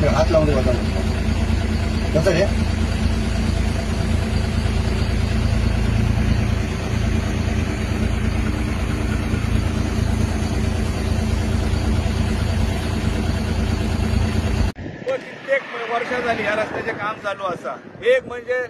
लावून हात लावून होता कसं हे कित्येक वर्षां झाली ह्या रस्त्याचे काम चालू असा. एक म्हणजे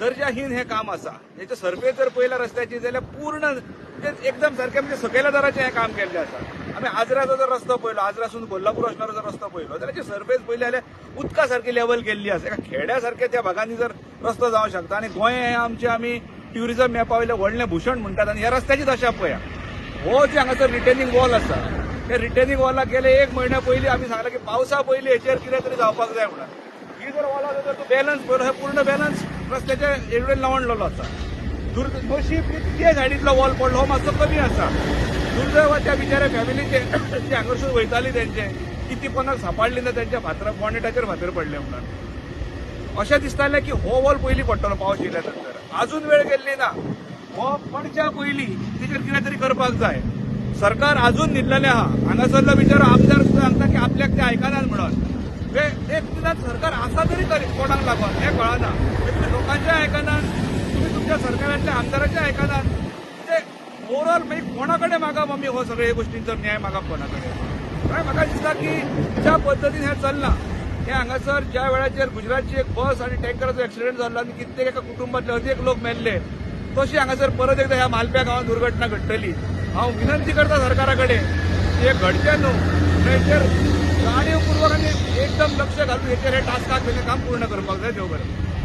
दर्जाहीन हे काम असा. याचे सर्वे जर पहिल्या रस्त्याची जाल्यार पूर्ण म्हणजे एकदम सारखे म्हणजे सकयल्या दराचे हे काम केल्ले आसा आम्ही आजराचो जर रस्तो पळयलो आजरासून कोल्हापूर वचणारो जर रस्तो पळयलो जाल्यार त्याची सर्वेच पयली जाल्यार उदका सारकी लेवल केल्ली आसा एका खेड्या सारख्या त्या भागांनी जर रस्तो जावंक शकता. आणि गोंय हे आमचे आमी ट्युरिझम मॅपा वयले व्हडलें भूषण म्हणटात आणि ह्या रस्त्याची दशा पळया हो जे हांगासर रिटेनिंग वॉल आसा त्या रिटेनिंग वॉलाक गेले एक म्हयन्या पयलीं आमी सांगला की पावसा पयलीं हेचेर कितें तरी जावपाक जाय म्हणून. ही जर वॉल आसा तर तूं बॅलन्स पळयलो हे पूर्ण बॅलन्स रस्त्याच्या एवढे लावणलेलो आसा दुर्ग बशी ते सायडीतलो वॉल पडलो. हो मातसो कमी आसा दुर्दैव त्या बिचाऱ्या फॅमिलीचे जे आकर्षण वयताली तेंचे किती पनाक सांपाडली ना त्यांच्या फातर बॉनेटाचेर फातर पडले म्हणून. अशें दिसतालें की हो वॉल पयलीं पडटलो पावस येयल्या नंतर अजून वेळ गेल्ली ना. हो पडच्या पयलीं तेजेर कितें तरी करपाक जाय. सरकार अजून न्हिदलेलें आहा हांगासरलो बिचारो आमदार सुद्दां सांगता की आपल्याक ते आयकनात म्हणून. एक निदान सरकार आसा तरी करी कोणाक लागून? हें कळना. लोकांच्या आयकनात तुम्ही तुमच्या सरकारांच्या आमदारांचें आयकनात ओवरऑल मागीर कोणा कडेन मागप हो सगळे हे न्याय मागप कोणा कडेन काय म्हाका दिसता की ज्या पद्दतीन हें चल्लां हे हांगासर ज्या वेळाचेर गुजरातची एक बस आनी टँकराचो एक्सिडेंट जाल्लो आनी कित्येक एका कुटुंबातले अनेक लोक मेल्ले तशी हांगासर परत एकदा ह्या मालप्या गांवांत दुर्घटना घडटली हांव विनंती करता सरकारा कडेन की हे घडचें न्हू हेचेर जाणीवपूर्वक आनी एकदम लक्ष घालून हेचेर हे टास्काक काम पूर्ण करपाक जाय देव बरें